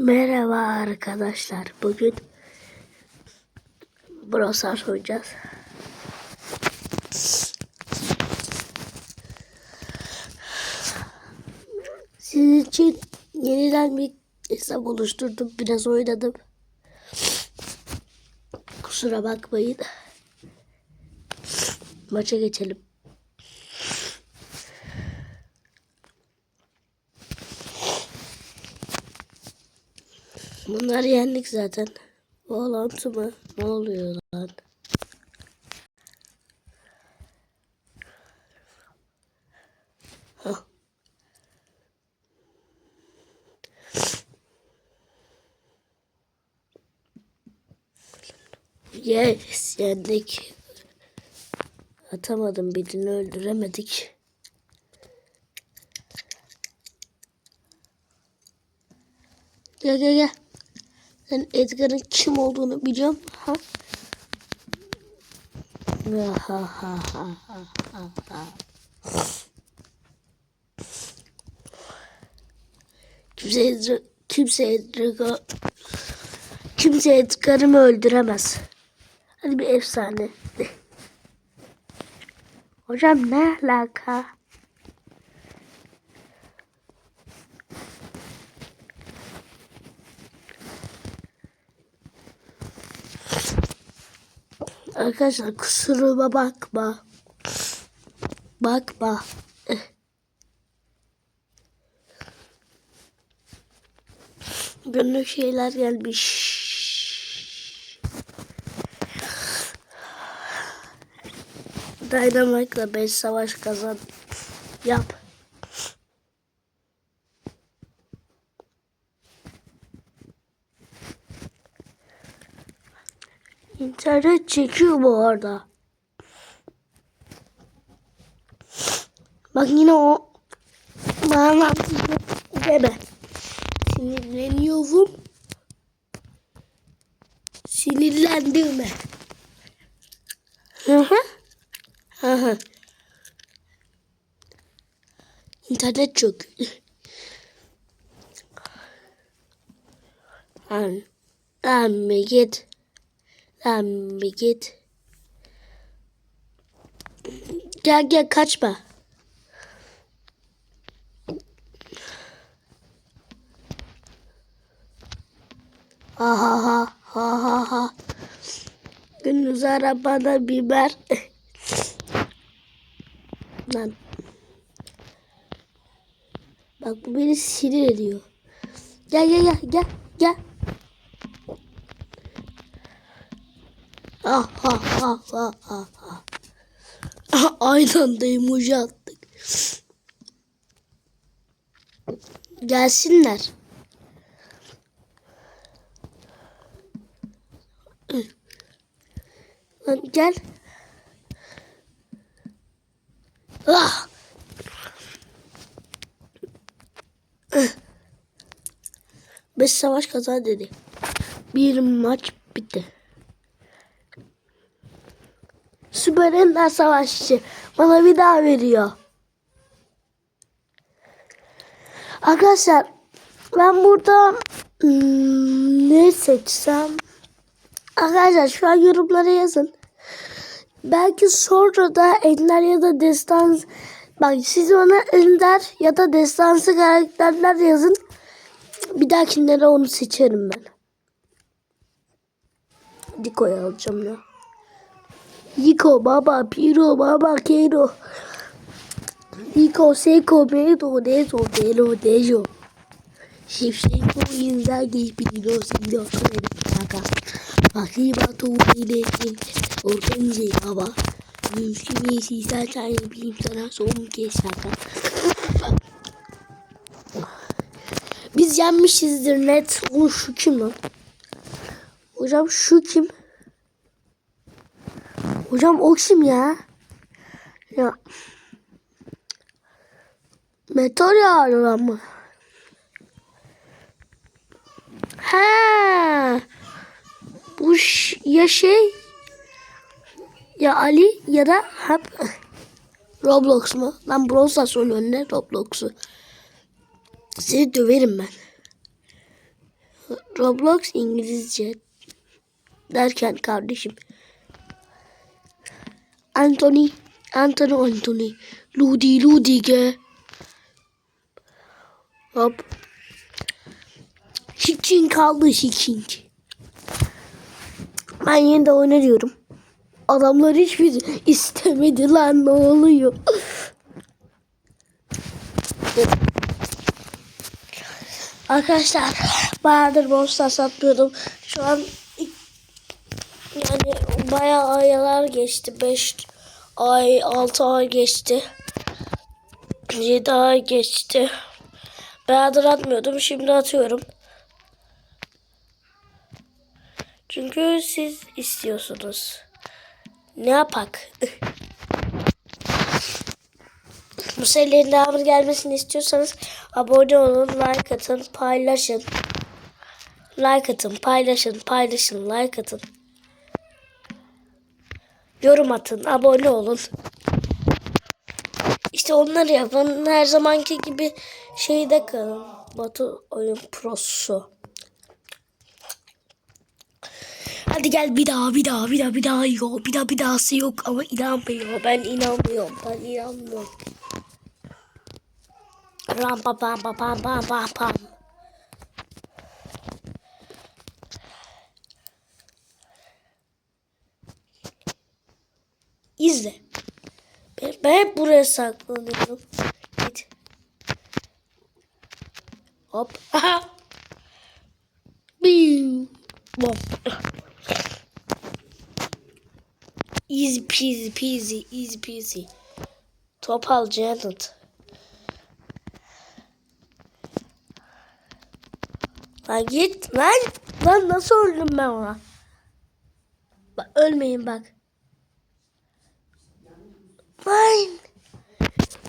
Merhaba arkadaşlar. Bugün Brosar oynayacağız. Sizin için yeniden bir hesap oluşturdum. Biraz oynadım. Kusura bakmayın. Maça geçelim. Bunları yendik zaten. Bağlantı mı? Ne oluyor lan? Hah. Yes, yendik. Atamadım birini öldüremedik. Gel gel gel. Sen Edgar'ın kim olduğunu biliyorum. Ha ha ha ha ha ha. Kimse Edgar, kimse Edgar, kimse Edgar'ımı öldüremez. Hadi bir efsane. Hocam ne alaka? Arkadaşlar kusuruma bakma. Bakma. Günlük şeyler gelmiş. Dynamite'la 5 savaş kazan. Yap. İnternet çekiyor bu arada. Bak yine o bana deme. Sinirleniyorum. Sinirlendirme. Hı hı. Hı hı. İnternet çok. Lan, lan git. Lan bir git. Gel gel kaçma. Ha ha ha ha ha ha. Gündüz arabada biber. Lan. Bak bu beni sinir ediyor. Gel gel gel gel gel. Ah ha ha ha ha ha. Ah, Aynı anda attık. Gelsinler. Lan gel. Ah. Beş savaş kazan dedi. Bir maç bitti. Süper Savaşçı bana bir daha veriyor. Arkadaşlar ben burada hmm, ne seçsem Arkadaşlar şu an yorumlara yazın. Belki sonra da Ender ya da Destans bak siz ona Ender ya da Destansı karakterler yazın. Bir dahakilere onu seçerim ben. Diko'yu alacağım ya. Yiko, Baba, Piro, Baba, Kero. Yiko, Seko, Medo, Dezo, Delo, Dejo. Shevchenko, Inzaghi, Pirlo, Sido, Saka. Akiba, Tuğrili, Ortenzi, Baba. Mümkün sizler sahibiyim sana son kez şaka. Biz yenmişizdir net. Oğlum şu kim lan? Hocam şu kim? Hocam o kim ya? Ya. Meteor yağıyor ama. He. Bu ya şey ya Ali ya da hep Roblox mu? Lan Brawl Stars oynuyor ne Roblox'u? Seni döverim ben. Roblox İngilizce derken kardeşim. Anthony, Anthony, Anthony. Ludi, Ludige. Hop. Şiking kaldı Şiking. Ben yine de oyna. Adamlar hiçbir istemedi lan ne oluyor? Arkadaşlar bayağıdır Monster satmıyordum. Şu an yani bayağı aylar geçti. 5 ay, 6 ay geçti. 7 ay geçti. Bayağıdır atmıyordum. Şimdi atıyorum. Çünkü siz istiyorsunuz. Ne yapak? Bu serilerin devamı gelmesini istiyorsanız abone olun, like atın, paylaşın. Like atın, paylaşın, paylaşın, like atın. Yorum atın, abone olun. İşte onları yapın. Her zamanki gibi şeyde kalın. Batu Oyun Prosu. Hadi gel bir daha bir daha bir daha bir daha yok. Bir daha bir dahası yok ama inanmıyor. Ben inanmıyorum. Ben inanmıyorum. Ram pa pam pa pam pam pam pam. İzle. Ben, hep buraya saklanıyorum. Git. Hop. Aha. Biu. Bom. Easy peasy peasy easy peasy. Top al Janet. Lan git lan. Lan nasıl öldüm ben ona? Bak ölmeyin bak. Lan.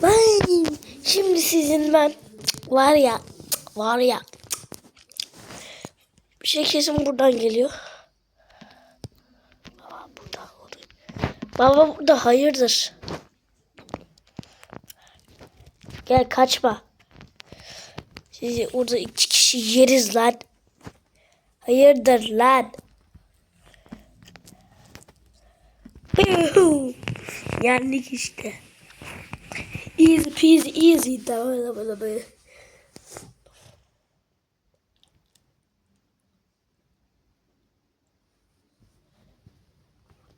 Lan. Şimdi sizin ben var ya var ya bir şey kesin buradan geliyor. Baba burada oluyor. Baba burada hayırdır? Gel kaçma. Sizi orada iki kişi yeriz lan. Hayırdır lan? Yendik işte. Easy peasy easy. Tamam tamam tamam.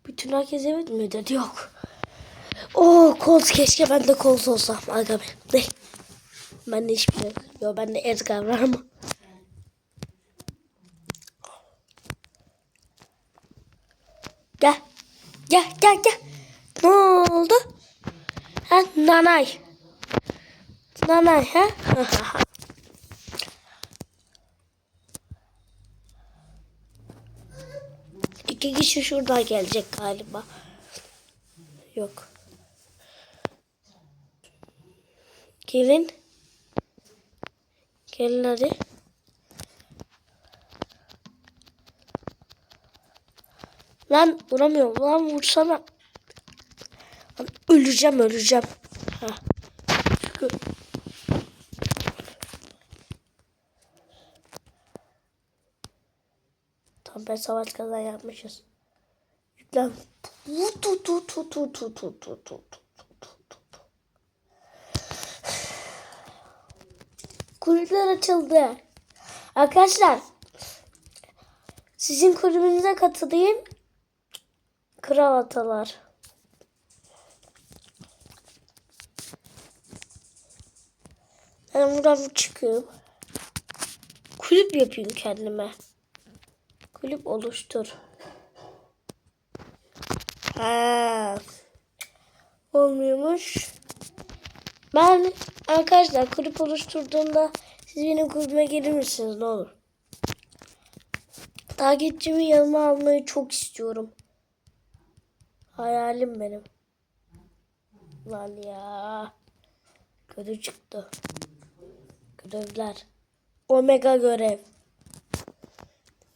Bütün herkes evet mi dedi? Yok. Oo kolt keşke ben de kolt olsam. Aga be. Ne? Ben de hiçbir şey yok. Yo bende Edgar var mı? Gel. Gel gel gel. Ne oldu? Ha nanay. Nanay ha? İki kişi şuradan gelecek galiba. Yok. Gelin. Gelin hadi. Lan vuramıyorum. Lan vursana. Öleceğim öleceğim. Tam ben savaş kaza yapmışız. Yüklen. Tu tu tu tu tu tu tu tu tu. Kulüpler açıldı. Arkadaşlar sizin kulübünüze katılayım. Kral atalar. Ben buradan çıkıyorum. Kulüp yapayım kendime. Kulüp oluştur. Ha. Olmuyormuş. Ben arkadaşlar kulüp oluşturduğumda siz benim kulübüme gelir misiniz ne olur? Takipçimi yanıma almayı çok istiyorum. Hayalim benim. Lan ya. Kötü çıktı. Görevler. Omega görev.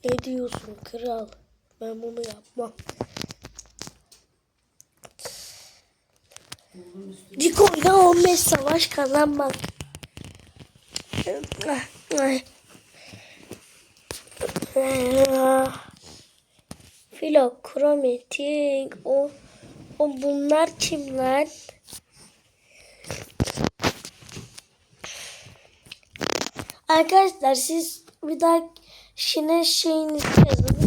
Ne diyorsun kral? Ben bunu yapmam. Diko'yla 15 savaş kazanmak. Filo, Chromatic, o, o bunlar kimler? Arkadaşlar siz bir daha şine şeyinizi yazın.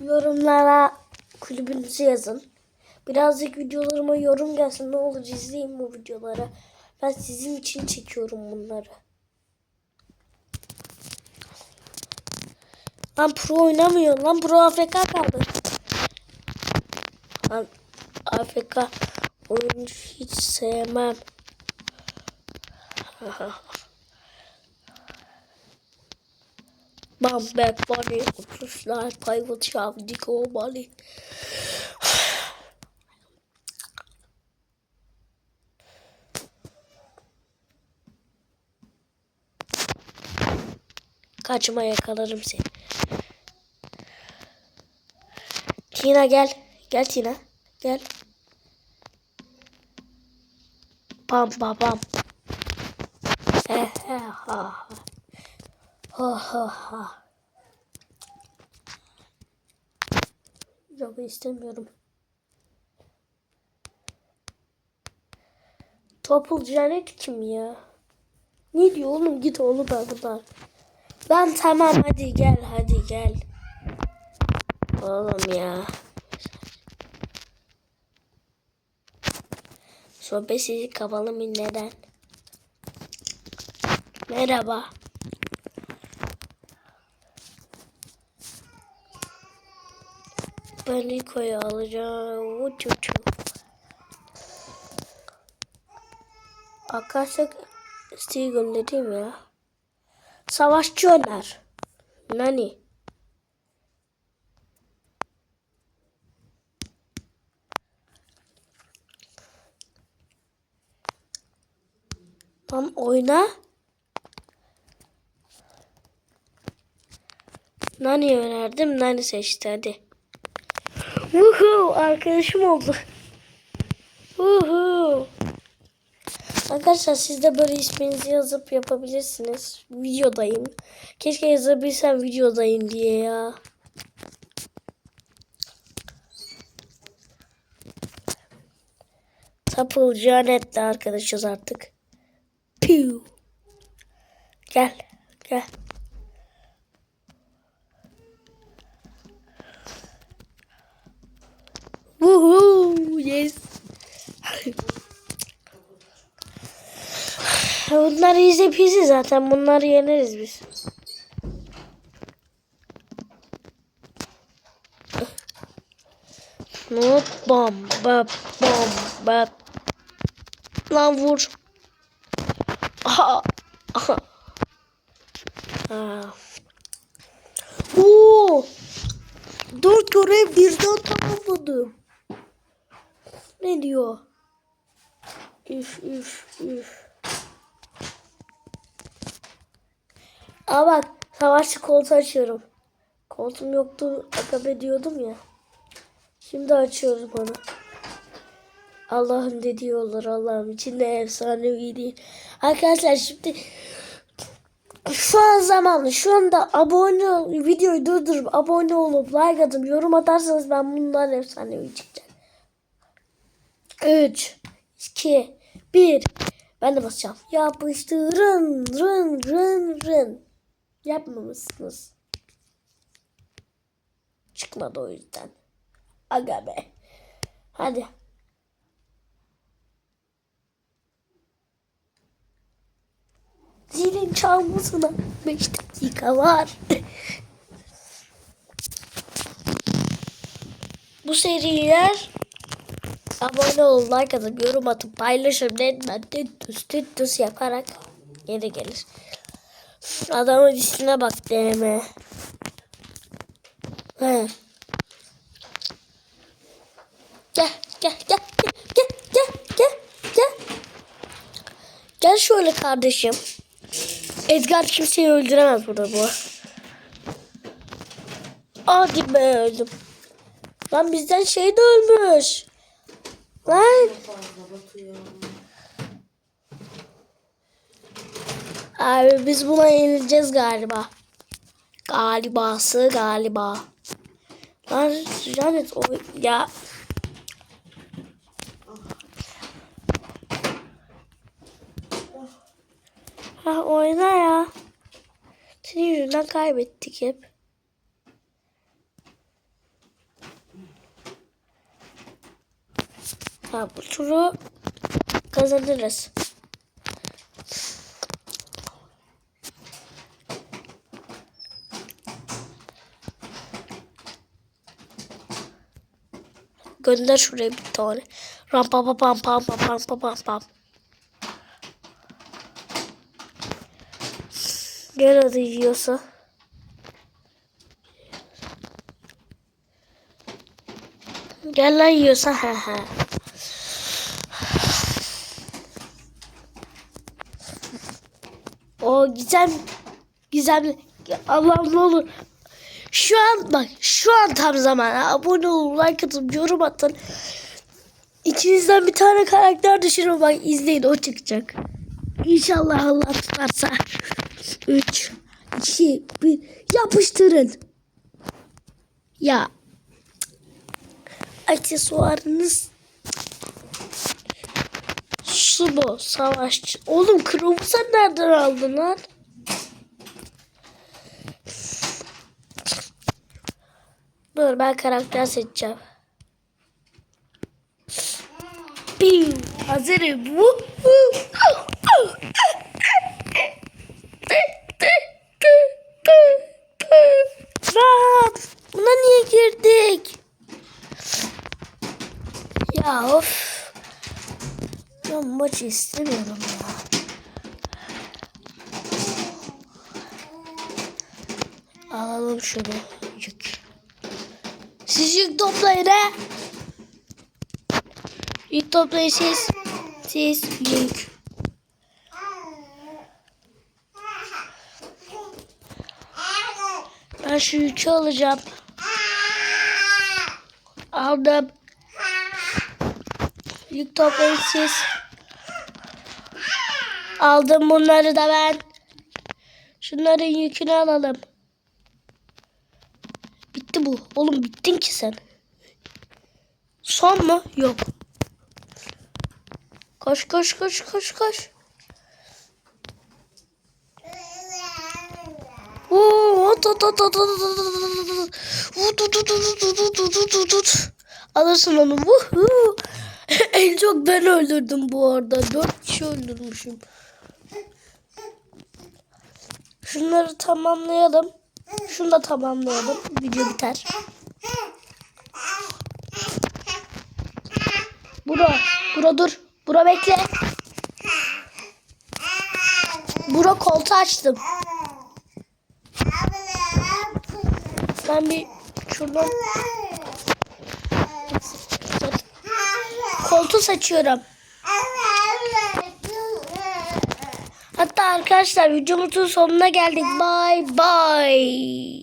Yorumlara kulübünüzü yazın. Birazcık videolarıma yorum gelsin. Ne olur izleyin bu videoları. Ben sizin için çekiyorum bunları. Lan pro oynamıyor. Lan pro AFK kaldı. Lan AFK oyunu hiç sevmem. Bam back body, slide pivot shaft, deco body. Kaçma yakalarım seni. Tina gel. Gel Tina. Gel. Pam pam pam. He he ha. Ha ha ha. Yok istemiyorum. Topul Janet kim ya? Ne diyor oğlum git oğlum ben buradan. Ben tamam hadi gel hadi gel. Oğlum ya. Sohbet sizi kapalı mı neden? Merhaba. Ben Rico'yu alacağım. Uçuçu. Arkadaşlar siteyi göndereyim ya. Savaşçı Öner. Nani? Tam oyna. Nani önerdim. Nani seçti hadi. Woohoo arkadaşım oldu. Woohoo. Arkadaşlar siz de böyle isminizi yazıp yapabilirsiniz. Videodayım. Keşke yazabilsem videodayım diye ya. Tapıl Janet'le arkadaşız artık. Piu. Gel. Gel. Woohoo! Yes. Bunlar easy peasy zaten. Bunları yeneriz biz. Hop bam bap bam bap. Lan vur. Aha. Aha. Aa. Oo. Dört görev birden tamamladım. Ne diyor? Üf üf üf. Aa bak savaşçı koltuğu açıyorum. Koltuğum yoktu akabe diyordum ya. Şimdi açıyorum onu. Allah'ım dediği olur Allah'ım içinde efsanevi değil. Arkadaşlar şimdi şu an zamanı şu anda abone ol, videoyu durdurup abone olup like atıp yorum atarsanız ben bundan efsanevi çıkacak. 3 2 1 Ben de basacağım. Yapıştırın rın rın rın. Yapmamışsınız. Çıkmadı o yüzden. Aga be. Hadi. Zilin çalmasına 5 dakika var. Bu seriler abone ol, like atıp, yorum atıp, paylaşıp, netmen, tüttüs, tüttüs yaparak geri gelir. Adamın ismine bak DM. He. Gel, gel, gel, gel, gel, gel, gel. Gel şöyle kardeşim. Edgar kimseyi öldüremez burada bu. Hadi be öldüm. Lan bizden şey de ölmüş. Lan. Abi biz buna yenileceğiz galiba. Galibası galiba. Lan Janet o ya. Ha oyna ya. Senin yüzünden kaybettik hep. Ha bu turu kazanırız. Gönder şuraya bir tane. Ram pam pam pam pam pam pam pam pam. Gel hadi yiyorsa. Gel lan yiyorsa he he. O gizem gizemli Allah'ım ne olur. Şu an bak şu an tam zaman abone olun like atın yorum atın. İçinizden bir tane karakter düşürün bak izleyin o çıkacak. İnşallah Allah tutarsa. 3 2 1 yapıştırın. Ya aksesuarınız Sumo savaşçı. Oğlum kromu sen nereden aldın lan? Dur ben karakter seçeceğim. Piu. Hazırım. Lan buna niye girdik? Ya of. Ben maçı istemiyorum ya. Alalım şunu yük. Siz yük toplayın he. Yük toplayın siz. Siz yük. Ben şu yükü alacağım. Aldım. Yük toplayın siz. Aldım bunları da ben. Şunların yükünü alalım. Bitti bu. Oğlum bittin ki sen. Son mu? Yok. Koş koş koş koş koş. Alırsın onu. En çok ben öldürdüm bu arada. Dört kişi öldürmüşüm. Şunları tamamlayalım. Şunu da tamamlayalım. Video biter. Bura, bura dur. Bura bekle. Bura koltuğu açtım. Ben bir şuradan koltuğu seçiyorum. Arkadaşlar videomuzun sonuna geldik. Bye bye.